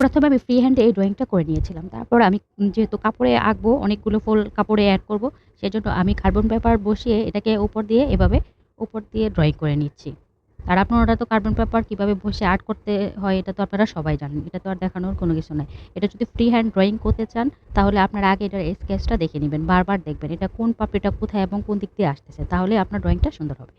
প্রথমে আমি ফ্রি হ্যান্ডে এই ড্রয়িংটা করে নিয়েছিলাম। তারপর আমি যেহেতু কাপড়ে আঁকবো, অনেকগুলো ফুল কাপড়ে অ্যাড করব, সেজন্য আমি কার্বন পেপার বসিয়ে এটাকে উপর দিয়ে এভাবে উপর দিয়ে ড্রয়িং করে নিচ্ছি। আর আপনারা তো কার্বন পেপার কীভাবে বসে আর্ট করতে হয় এটা তো আপনারা সবাই জানেন। এটা তো আর দেখানোর কোনো কিছু নাই। এটা যদি ফ্রি হ্যান্ড ড্রয়িং করতে চান তাহলে আপনারা আগে এটার স্কেচটা দেখে নেবেন বারবার দেখবেন এটা কোন পাপড়িটা কোথায় এবং কোন দিক দিয়ে আসতেছে। তাহলে আপনার ড্রয়িংটা সুন্দর হবে।